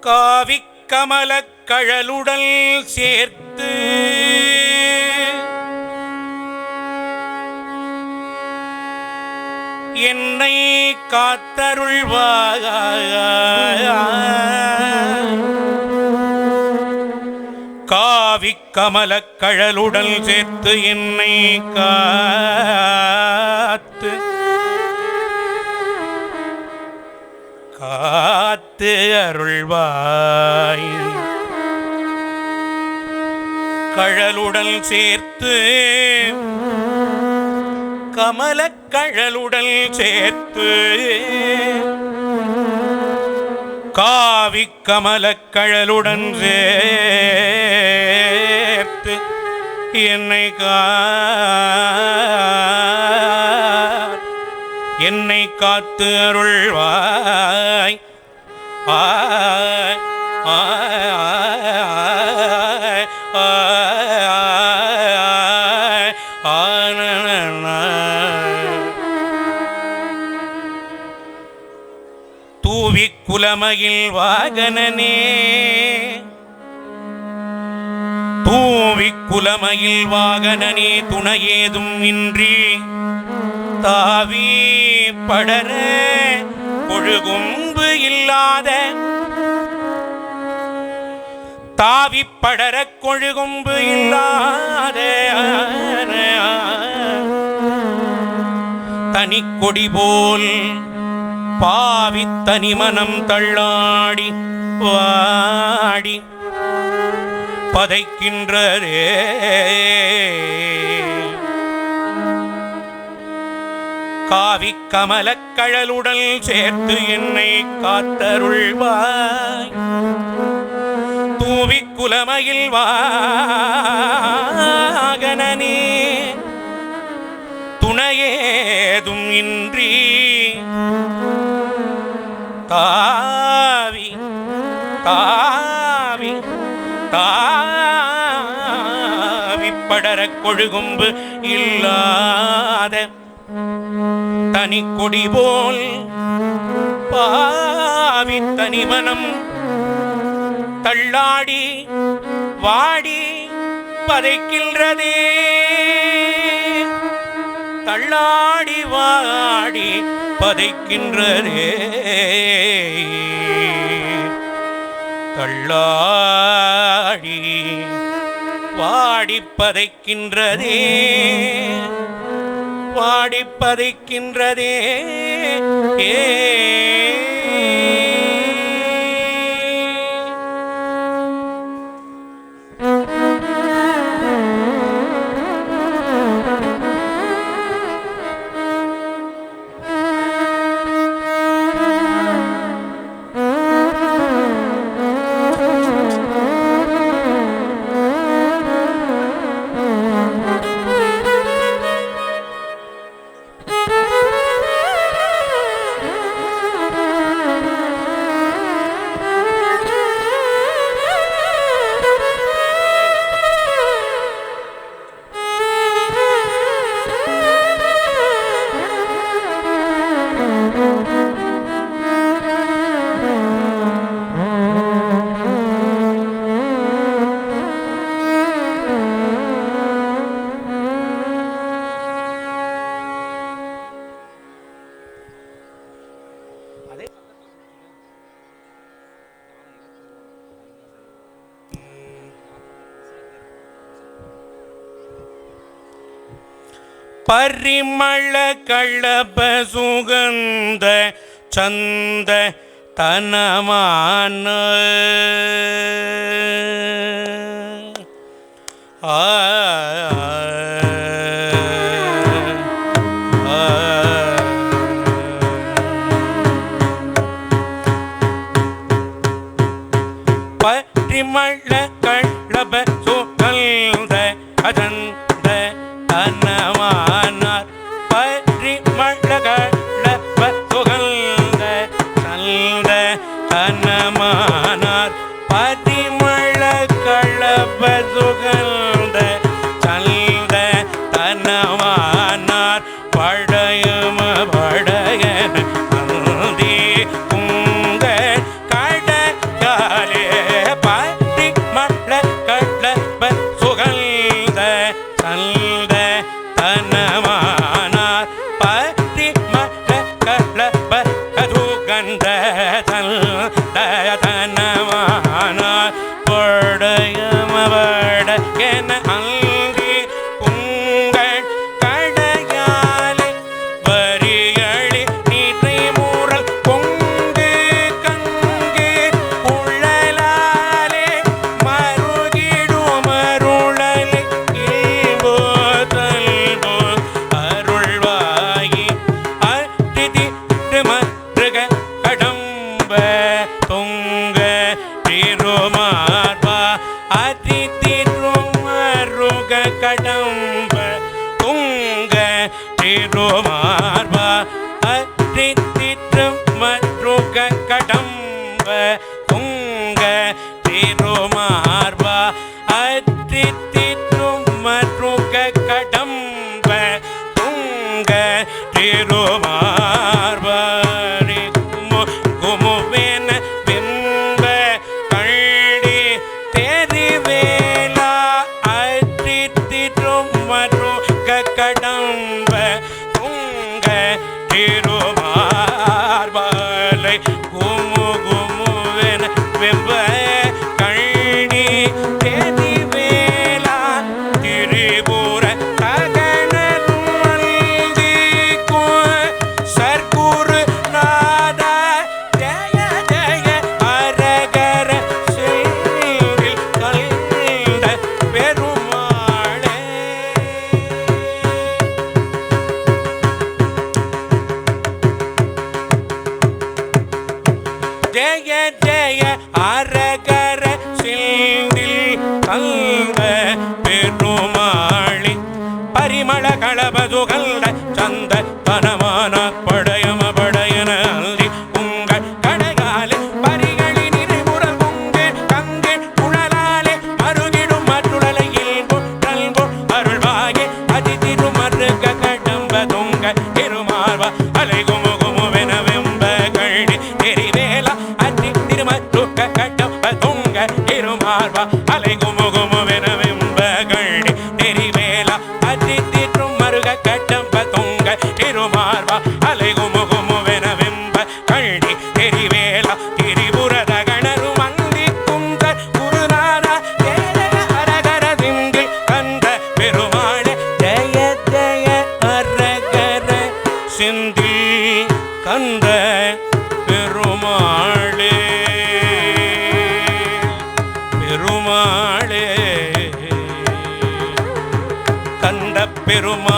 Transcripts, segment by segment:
காவிக் கழலுடல் சேர்த்து என்னை காத்தருள்வாக காவிக் கழலுடல் சேர்த்து என்னை கா காத்து அருள்வாய். கழலுடல் சேர்த்து கமலக் கழலுடல் சேர்த்து காவி கமலக் கழலுடன் சேர்த்து என்னை கா என்னை காத்து அருள்வாய். ஆய், ஆய், ஆய், ஆய், ஆனனன. தூவிக் வாகனனே. தூவிக் குலமையில் வாகனனே துணையேதும் இன்றி. தாவி படர கொழுகும்பு இல்லாத தாவி படர கொழுகும்பு இல்லாத தனி கொடி போல் பாவி தனிமனம் தள்ளாடி வாடி பதைக்கின்றதே. காவி கமலக் கழலுடல் சேர்த்து என்னை காத்தருள்வாய். தூவி குலமையில் வாகனே துணையேதும் இன்றி தாவி தாவி தாவி படரக் கொழுகும்பு இல்லா தனி கொடி போல் பாவித்தனி மனம் தள்ளாடி வாடி பதைக்கின்றதே. தள்ளாடி வாடி பதைக்கின்றதே. தள்ளாடி வாடி பதைக்கின்றதே. வாடி பதைக்கின்றதே ஏ பரிமள கள்ளப சுகந்த சந்த தனமான. பேரோமா பெருமா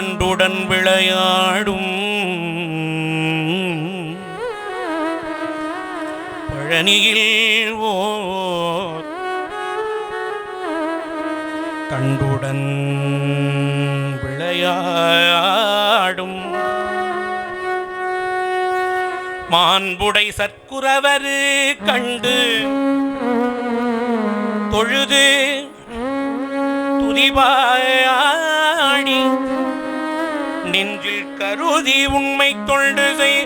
வண்டுடன் விளையாடும். பழனியில் ஓர் கண்டுடன் விளையாடும். மாண்புடை சற்குறவர் கண்டு தொழுது துதிவாய் கருதி உண்மை தொண்டு செய்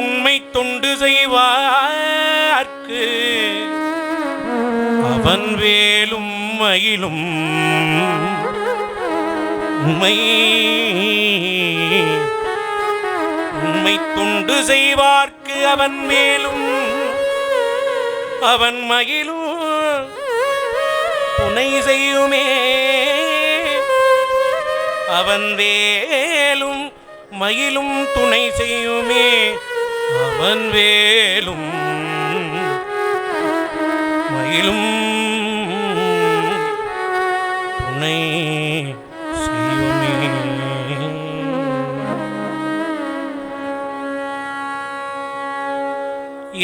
உண்மை தொண்டு செய்வார்க்கு. அவன் வேலும் மயிலும் உண்மை உண்மை தொண்டு செய்வார்க்கு. அவன் மேலும் அவன் மகிழும் துணை செய்யுமே. அவன் வேலும் மயிலும் துணை செய்யுமே. அவன் வேலும் மயிலும் துணை செய்யுமே.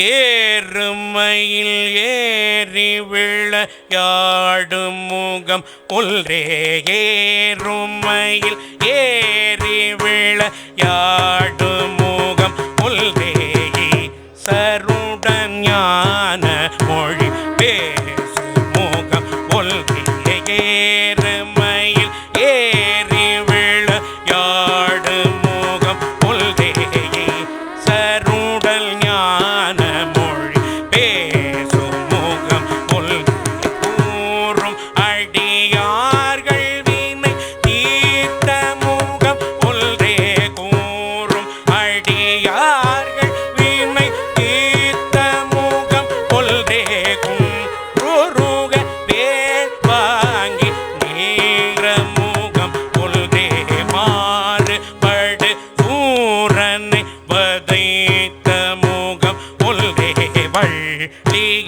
ஏறுமையில் ஏறி விழ யாடும் முகம் ஒல்றே ஏறுமையில் ஏறி விழ யாடும் முகம் ஒல்றே சருடன் ஞான மொழி Lee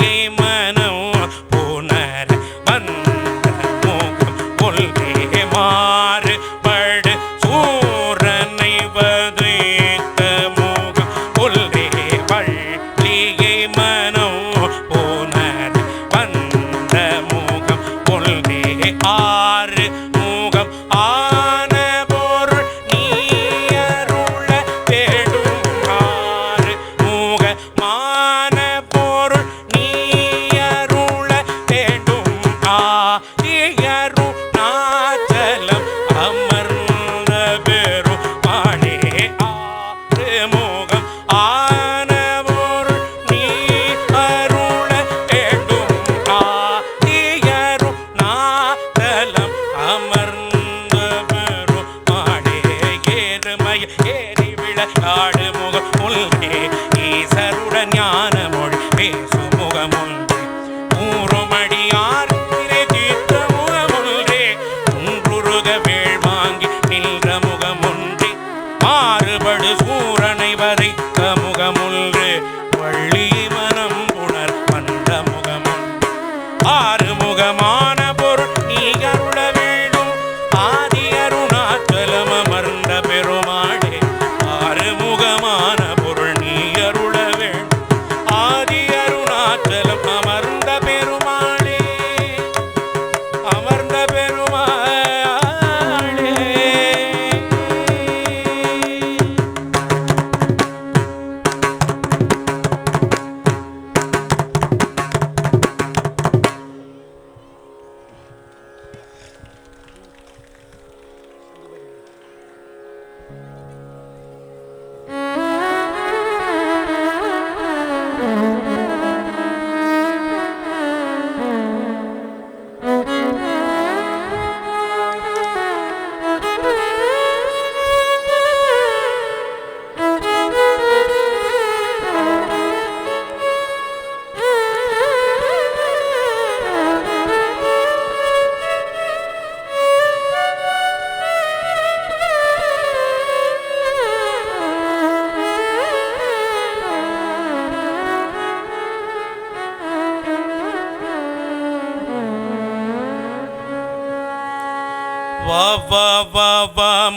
Tell them I'm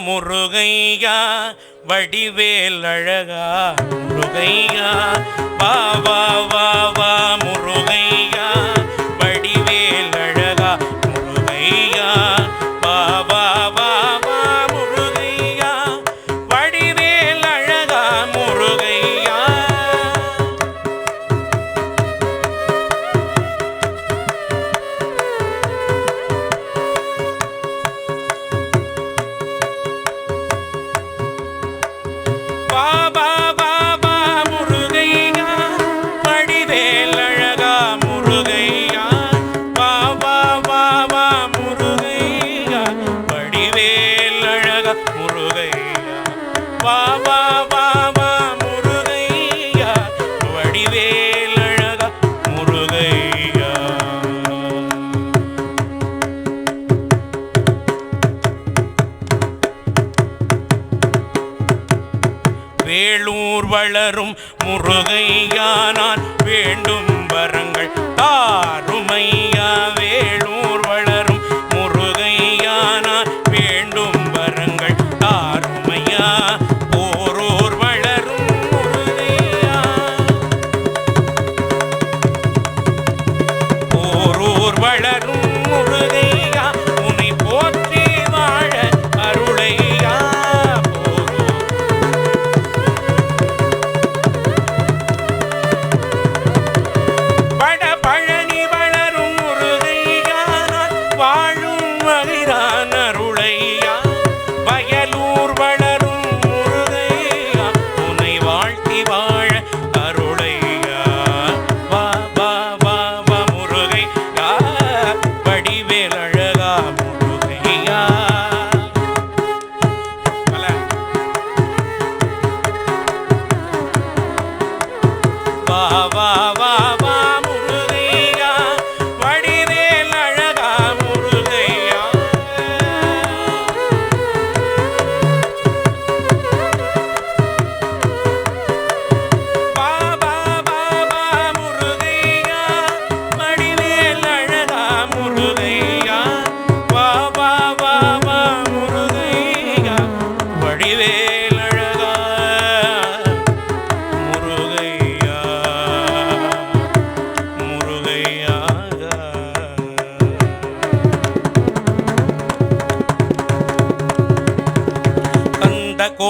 முருகையா வடிவேல் அழகா முருகையா வா வா வா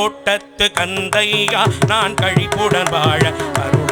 கோட்டத்து கந்தையா நான் கழிப்புடன் வாழ அருள்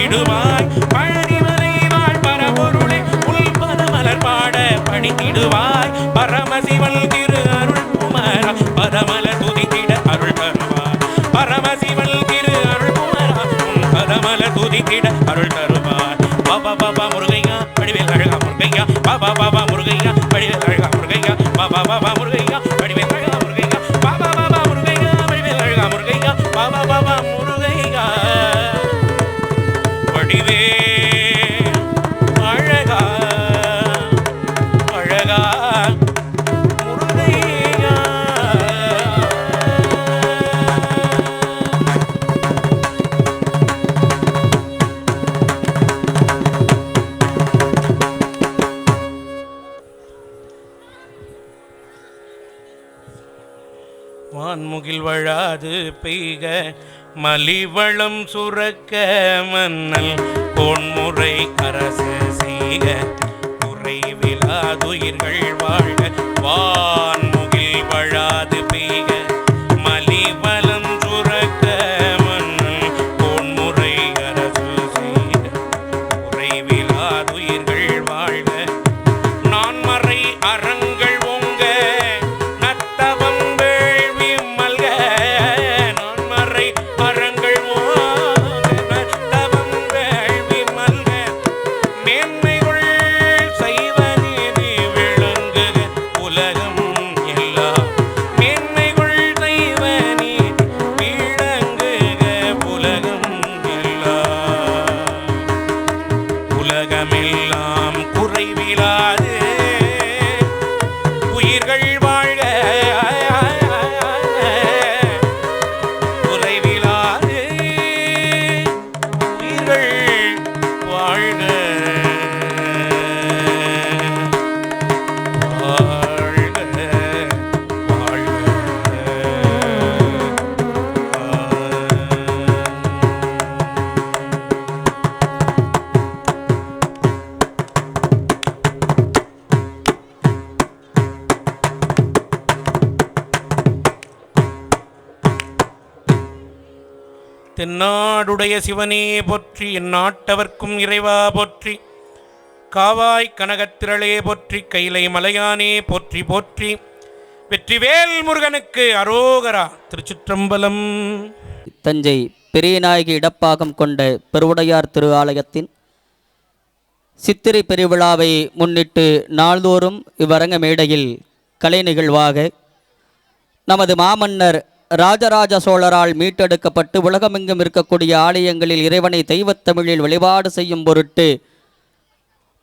பணித்திடுவாய் பழனிமலை வாழ் பரபொருளை உள் பதமலர் பாட பணித்திடுவாய். பரமசிவன் திரு அருள் குமாரா பதமலர் துதித்திட அருள் தருவாய். பரமசிவன் திரு அருள் குமாரா உன் பதமலர் துதித்திட அருள் மான்முகில் வழாது பெய்க மலிவளம் சுரக்க மன்னல் பொன்முறை அரசு செய்க. தென்னாடுடைய சிவனே போற்றி எந்நாட்டவர்க்கும் இறைவா போற்றி. காவாய் கனகத்திரளே போற்றி கைலை மலையானே போற்றி போற்றி. வெற்றிவேல் முருகனுக்கு அரோகரா திருச்சிற்றம்பலம். தஞ்சை பெரியநாயகி இடப்பாகம் கொண்ட பெருவுடையார் திரு ஆலயத்தின் சித்திரை பெருவிழாவை முன்னிட்டு நாள்தோறும் இவ்வரங்க மேடையில் கலை நிகழ்வாக நமது மாமன்னர் ராஜராஜ சோழரால் மீட்டெடுக்கப்பட்டு உலகமெங்கும் இருக்கக்கூடிய ஆலயங்களில் இறைவனை தெய்வத்தமிழில் வழிபாடு செய்யும் பொருட்டு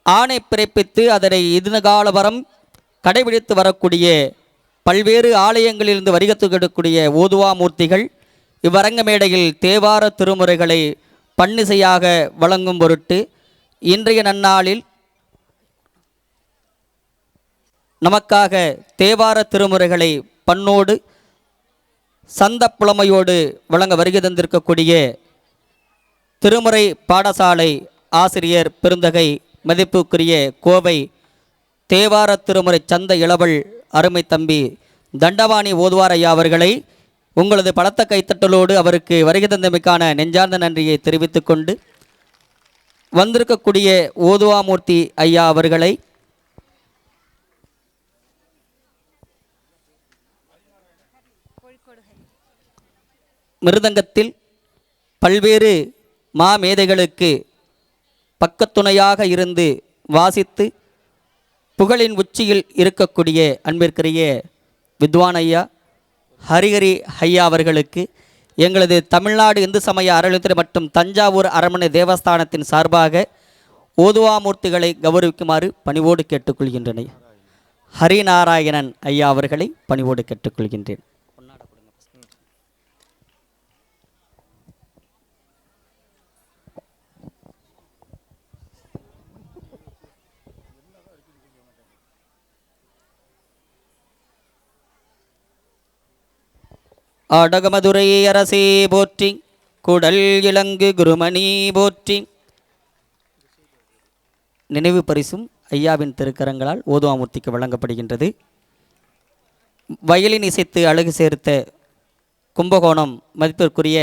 ஆணை பிறப்பித்து அதனை இதுகால வரம் கடைபிடித்து வரக்கூடிய பல்வேறு ஆலயங்களிலிருந்து வருகத்துக்கிடக்கூடிய ஓதுவா மூர்த்திகள் இவ்வரங்க மேடையில் தேவார திருமுறைகளை பன்னிசையாக வழங்கும் பொருட்டு இன்றைய நன்னாளில் நமக்காக தேவார திருமுறைகளை பண்ணோடு சந்த புலமையோடு வழங்க வருகை தந்திருக்கக்கூடிய திருமுறை பாடசாலை ஆசிரியர் பெருந்தகை மதிப்புக்குரிய கோவை தேவார திருமுறை சந்த இளவல் அருமை தம்பி தண்டவாணி ஓதுவார் ஐயா அவர்களை உங்களது பலத்த கைத்தட்டலோடு அவருக்கு வருகை தந்தமைக்கான நெஞ்சார்ந்த நன்றியை தெரிவித்துக்கொண்டு வந்திருக்கக்கூடிய ஓதுவாமூர்த்தி ஐயா அவர்களை மிருதங்கத்தில் பல்வேறு மாமேதைகளுக்கு பக்கத்துணையாக இருந்து வாசித்து புகழின் உச்சியில் இருக்கக்கூடிய அன்பிற்குரிய வித்வான் ஐயா ஹரிஹரி ஐயா அவர்களுக்கு எங்களது தமிழ்நாடு இந்து சமய அறநிலையத்துறை மற்றும் தஞ்சாவூர் அரண்மனை தேவஸ்தானத்தின் சார்பாக ஓதுவாமூர்த்திகளை கௌரவிக்குமாறு பணிவோடு கேட்டுக்கொள்கின்றன ஹரிநாராயணன் ஐயா அவர்களை பணிவோடு கேட்டுக்கொள்கின்றேன். அடகமதுரை அரசே போற்றி குடல் இளங்கு குருமணி போற்றி. நினைவு பரிசும் ஐயாவின் திருக்கரங்களால் ஓதுவாமூர்த்திக்கு வழங்கப்படுகின்றது. வயலின் இசைத்து அழகு சேர்த்த கும்பகோணம் மதிப்பிற்குரிய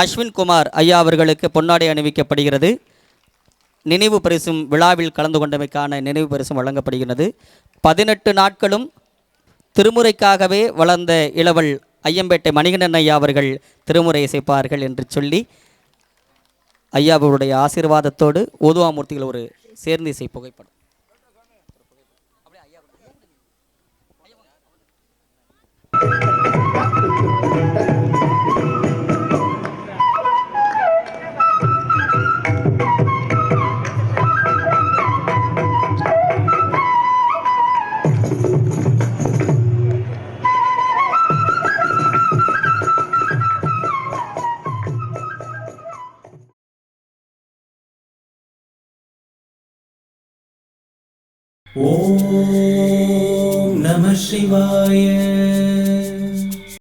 அஸ்வின் குமார் ஐயா அவர்களுக்கு பொன்னாடை அணிவிக்கப்படுகிறது. நினைவு பரிசும் விழாவில் கலந்து கொண்டமைக்கான நினைவு பரிசும் வழங்கப்படுகிறது பதினெட்டு நாட்களும் திருமுறைக்காகவே வளர்ந்த இளவல் ஐயம்பேட்டை மணிகண்டன் ஐயா அவர்கள் திருமுறை இசைப்பார்கள் என்று சொல்லி ஐயாவுடைய ஆசீர்வாதத்தோடு ஓதுவாமூர்த்திகள் ஒரு சேர்ந்து இசை புகைப்படம். நம சிவாய